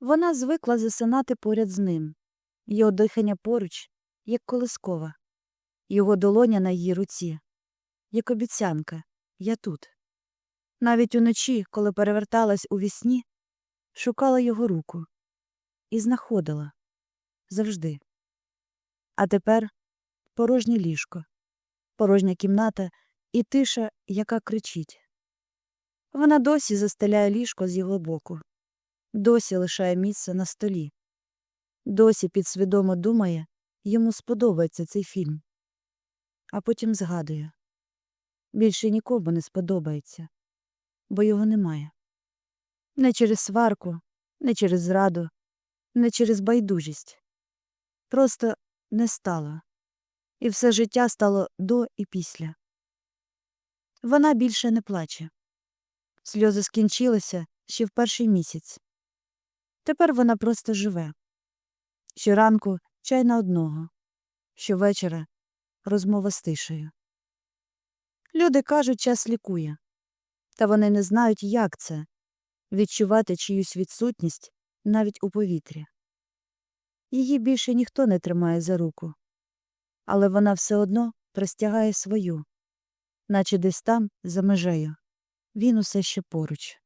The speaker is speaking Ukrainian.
Вона звикла засинати поряд з ним, його дихання поруч, як колискова, його долоня на її руці, як обіцянка я тут. Навіть уночі, коли переверталась у вісні, шукала його руку. І знаходила. Завжди. А тепер порожнє ліжко, порожня кімната і тиша, яка кричить. Вона досі застеляє ліжко з його боку, досі лишає місце на столі, досі підсвідомо думає, йому сподобається цей фільм. А потім згадує більше нікому не сподобається, бо його немає. Не через сварку, не через зраду, не через байдужість. Просто не стало. І все життя стало до і після. Вона більше не плаче. Сльози скінчилися ще в перший місяць. Тепер вона просто живе. Щоранку чай на одного, щовечора розмова з тишею. Люди кажуть, час лікує, та вони не знають, як це відчувати чиюсь відсутність навіть у повітрі. Її більше ніхто не тримає за руку, але вона все одно простягає свою, наче десь там, за межею, він усе ще поруч.